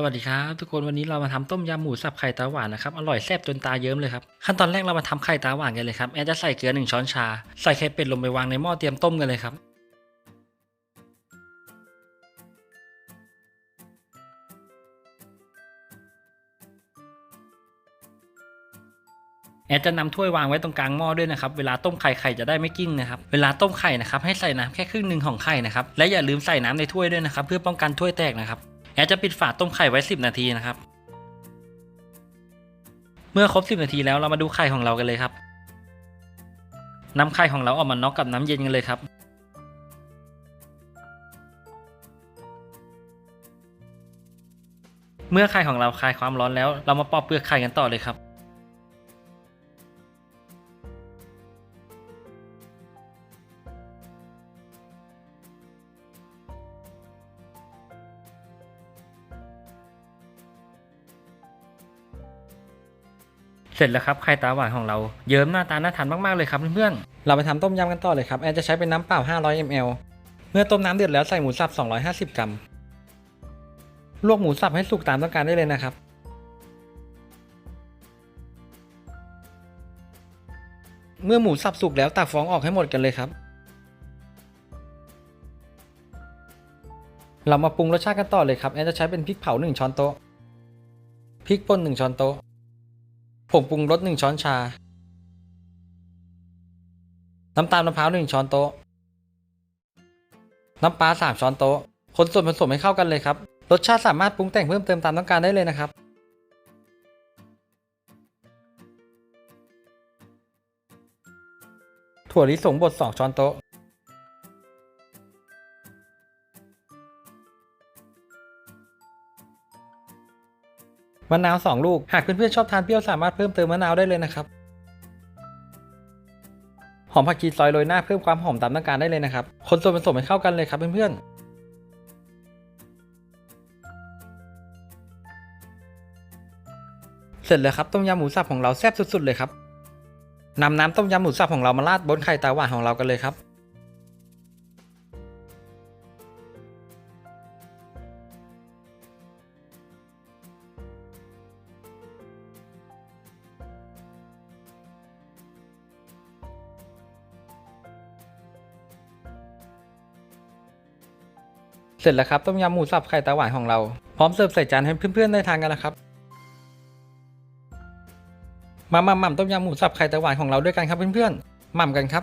สวัสดีครับทุกคนวันนี้เรามาทำต้มยำหมูสับไข่ตาหวานนะครับอร่อยแซ่บจนตาเยิ้มเลยครับขั้นตอนแรกเรามาทำไข่ตาหวานกันเลยครับแอนจะใส่เกลือหนึ่งช้อนชา ใส่ไข่เป็ดลงไปวางในหม้อเตรียมต้มกันเลยครับ แอดจะนำถ้วยวางไว้ตรงกลางหม้อด้วยนะครับเวลาต้มไข่ไข่จะได้ไม่กิ้งนะครับเวลาต้มไข่นะครับให้ใส่น้ำแค่ครึ่งหนึ่งของไข่นะครับและอย่าลืมใส่น้ำในถ้วยด้วยนะครับเพื่อป้องกันถ้วยแตกนะครับ แอดจะปิดฝาต้มไข่ไว้ 10 นาทีนะครับ เมื่อครบ 10 นาทีแล้วเรามาดูไข่ของเรากันเลยครับนำไข่ของเราออกมาน็อกกับน้ำเย็นกันเลยครับ เมื่อไข่ของเราคลายความร้อนแล้วเรามาปอกเปลือกไข่กันต่อเลยครับ เสร็จแล้วครับไข่ตาหวานของเราเยิ้มหน้าตาน่าทานมากๆเลยครับเพื่อนๆเราไปทำต้มยำกันต่อเลยครับแอนจะใช้เป็นน้ำเปล่า 500 ml เมื่อต้มน้ำเดือดแล้วใส่หมูสับ 250 กรัมลวกหมูสับให้สุกตามต้องการได้เลยนะครับเมื่อหมูสับสุกแล้วตักฟองออกให้หมดกันเลยครับ เรามาปรุงรสชาติกันต่อเลยครับ แอนจะใช้เป็นพริกเผา 1 ช้อนโต๊ะ พริกป่น 1 ช้อนโต๊ะ ผงปรุงรสหนึ่งช้อนชา น้ำตาลมะพร้าวหนึ่งช้อนโต๊ะ น้ำปลาสามช้อนโต๊ะ คนส่วนผสมให้เข้ากันเลยครับ รสชาติสามารถปรุงแต่งเพิ่มเติมตามต้องการได้เลยนะครับ ถั่วลิสงบดสองช้อนโต๊ะ มะนาวสองลูก หากเพื่อนๆชอบทานเปรี้ยวสามารถเพิ่มเติมมะนาวได้เลยนะครับ หอมผักชีซอยโรยหน้าเพิ่มความหอมตามต้องการได้เลยนะครับ คนส่วนผสมให้เข้ากันเลยครับเพื่อนๆเสร็จแล้วครับต้มยำหมูสับของเราแซ่บสุดๆเลยครับนำน้ำต้มยำหมูสับของเรามาราดบนไข่ตาหวานของเรากันเลยครับ เสร็จแล้วครับต้มยำหมูสับไข่ตาหวานของเรา พร้อมเสิร์ฟใส่จานให้เพื่อนๆได้ทานกันแล้วครับมาหม่ำๆต้มยำหมูสับไข่ตาหวานของเราด้วยกันครับเพื่อนๆหม่ำกันครับ